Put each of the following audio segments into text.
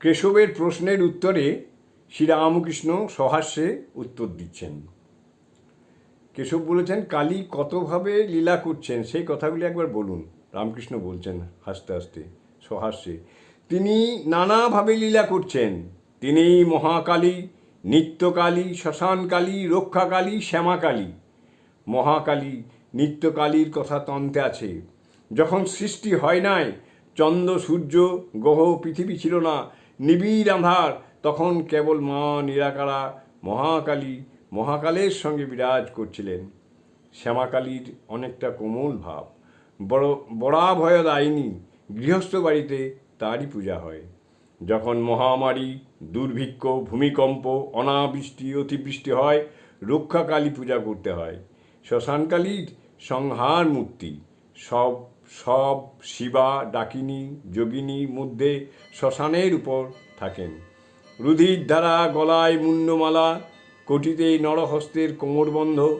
কেশবের প্রশ্নের উত্তরে শ্রীরামকৃষ্ণ সহাস্যে উত্তর দিচ্ছেন। কেশব বলেছেন, কালী কতভাবে লীলা করছেন, সেই কথাগুলি একবার বলুন। রামকৃষ্ণ বলছেন হাসতে হাসতে, সহাস্যে, তিনি নানাভাবে লীলা করছেন। তিনি মহাকালী, নিত্যকালী, শ্মশানকালী, রক্ষাকালী, শ্যামাকালী। মহাকালী, নিত্যকালীর কথা তন্তে আছে। যখন সৃষ্টি হয় নাই, চন্দ্র, সূর্য, গ্রহ, পৃথিবী ছিল না নিবিড় আধার তখন কেবল মা নিরাকারা মহাকালী মহাকালের সঙ্গে বিরাজ করছিলেন। শ্যামাকালীর অনেকটা কোমল ভাব, বড় বড়া ভয়দায়িনী গৃহস্থ বাড়িতে তারই পূজা হয়। যখন মহামারী, দুর্ভিক্ষ, ভূমিকম্প, অনাবৃষ্টি, অতিবৃষ্টি হয়, রক্ষাকালী পূজা করতে হয়। শ্মশানকালীর সংহার মূর্তি সব সব শিবা, ডাকিনী যোগিনীর মধ্যে শ্মশানের উপর থাকেন। রুধির দ্বারা গলায় মুন্ডমালা, কটিতে নরহস্তের কোমরবন্ধ,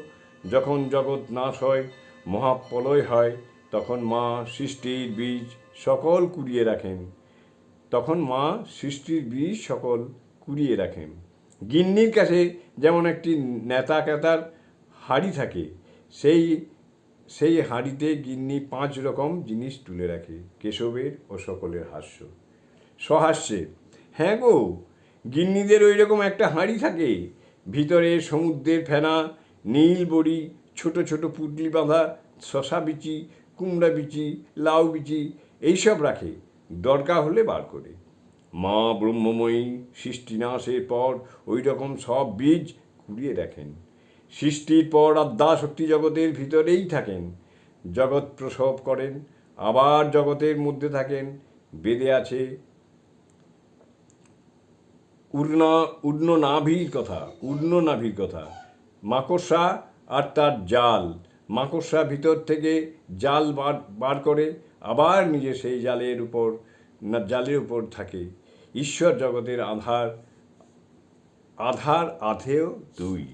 যখন জগৎ নাশ হয়, মহাপ্রলয় হয়, তখন মা সৃষ্টির বীজ সকল কুড়িয়ে রাখেন। তখন মা সৃষ্টির বীজ সকল কুড়িয়ে রাখেন। গিন্নির কাছে যেমন একটি নেতা কেতার হাড়ি থাকে, সেই সেই হাঁড়িতে গিন্নি পাঁচ রকম জিনিস তুলে রাখে, কেশবের ও সকলের হাস্য। সহাস্যে হ্যাঁ গো, গিন্নিদের ওই রকম একটা হাঁড়ি থাকে। ভিতরে সমুদ্রের ফেনা, নীল বড়ি, ছোট ছোট পুটলি বাঁধা, শশা বিচি, কুমড়া বিচি, লাউ বিচি, এইসব রাখে। দরকার হলে বার করে। মা ব্রহ্মময়ী সৃষ্টিনাশের পর ওই রকম সব বীজ কুড়িয়ে রাখেন সৃষ্টির পর আদ্যা শক্তি জগতের ভিতরেই থাকেন। জগৎ প্রসব করেন, আবার জগতের মধ্যে থাকেন। বেদে আছে উর্ণ উর্ণ নাভির কথা উর্ণ নাভির কথা। মাকড়সা আর তার জাল, মাকড়সা ভিতর থেকে জাল বার বার করে আবার নিজে সেই জালের উপর জালের উপর থাকে। ঈশ্বর জগতের আধার আধার আধেয় দুই।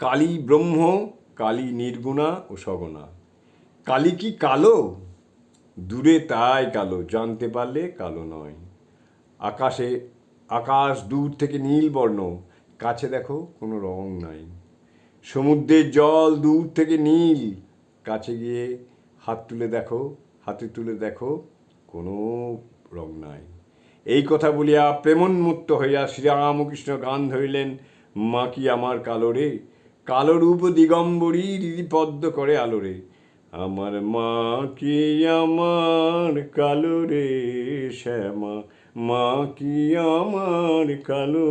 কালী ব্রহ্ম, কালী নির্গুণা ও সগুণা। কালী কি কালো? দূরে তাই কালো, জানতে পারলে কালো নয়। আকাশে, আকাশ দূর থেকে নীল বর্ণ, কাছে দেখো কোনো রং নাই। সমুদ্রের জল দূর থেকে নীল, কাছে গিয়ে হাত তুলে দেখো, হাতে তুলে দেখো কোনো রং নাই। এই কথা বলিয়া প্রেমোন্মুক্ত হইয়া শ্রীরামকৃষ্ণ গান ধরিলেন, মা কি আমার কালো রে? কালো রূপ দিগম্বরী পদ্ম করে আলোরে। আমার মা কি আমার কালো রে শ্যামা মা কি আমার কালো